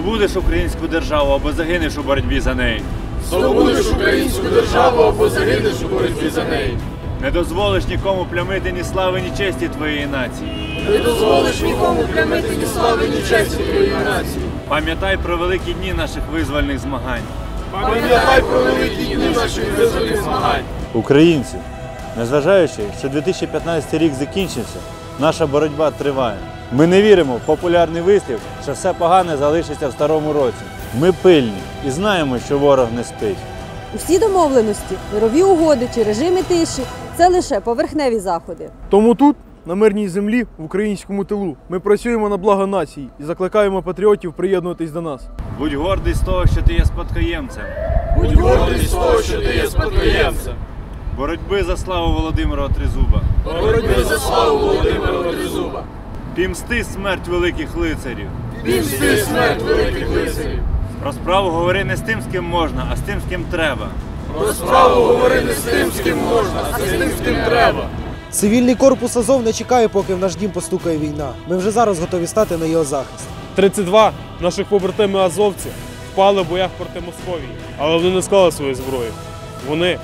Здобудеш українську державу або загинеш у боротьбі за неї. Здобудеш українську державу або загинеш у боротьбі за неї. Не дозволиш нікому плямити ні слави, ні честі твоєї нації. Не дозволиш нікому плямити ні слави, ні честі твоєї нації. Пам'ятай про великі дні наших визвольних змагань. Пам'ятай про великі дні наших визвольних змагань. Українці, незважаючи, що 2015 рік закінчився, наша боротьба триває. Ми не віримо в популярний вислів, що все погане залишиться в старому році. Ми пильні і знаємо, що ворог не спить. Усі домовленості, мирові угоди чи режими тиші це лише поверхневі заходи. Тому тут, на мирній землі, в українському тилу, ми працюємо на благо нації і закликаємо патріотів приєднуватись до нас. Будь гордий з того, що ти є спадкоємцем. Будь гордий з того, що ти є спадкоємцем. Боротьби за славу Володимира Тризуба. Боротьби за славу Володимира Тризуба. Пімсти смерть великих лицарів. Пімсти смерть великих лицарів. Про справу говори не з тим, з ким можна, а з тим, з ким треба. Про справу говори не з тим, з ким можна, а з тим, з ким треба. Цивільний корпус Азов не чекає, поки в наш дім постукає війна. Ми вже зараз готові стати на його захист. 32 наших побратими азовці впали в боях проти Московії, але вони не склали свою зброю. Вони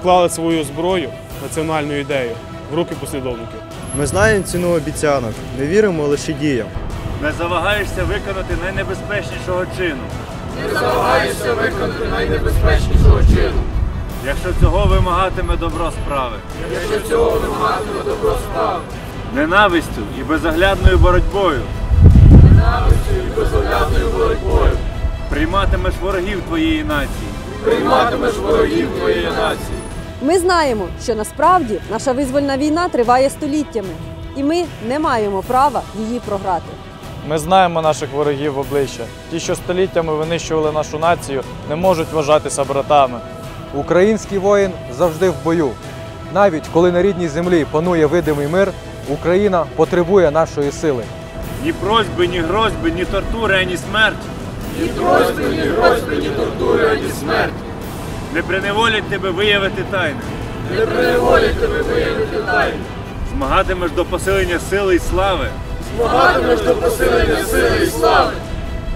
вклали свою зброю, національну ідею в руки послідовників. Ми знаємо ціну обіцянок, не віримо лише діям. Не завагаєшся виконати найнебезпечнішого чину, Не намагаєшся виконати найнебезпечнішого чину. якщо цього вимагатиме добро справи. Якщо цього вимагатиме добро справи. Ненавистю і безоглядною боротьбою Ненавистю і безоглядною боротьбою. прийматимеш ворогів твоєї нації. Прийматимеш ворогів твоєї нації. Ми знаємо, що насправді наша визвольна війна триває століттями, і ми не маємо права її програти. Ми знаємо наших ворогів в обличчя. Ті, що століттями винищували нашу націю, не можуть вважатися братами. Український воїн завжди в бою. Навіть коли на рідній землі панує видимий мир, Україна потребує нашої сили. Ні просьби, ні грозьби, ні тортури, ані смерть Ні просьби, ні грозьби, ні тортури, ані смерть. Не приневолять тебе виявити тайни. Не приневолять тебе виявити тайну. Змагатимеш до посилення сили і слави, Змагатимеш до посилення сили і слави.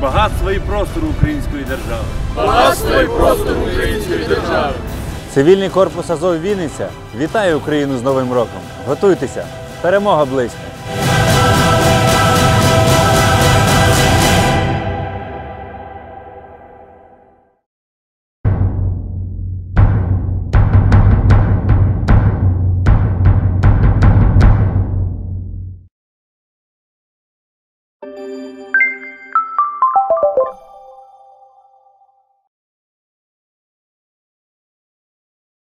багатства і простору української держави. Багатство і простору української держави. Цивільний корпус Азов Вінниця вітає Україну з Новим роком. Готуйтеся! Перемога близька!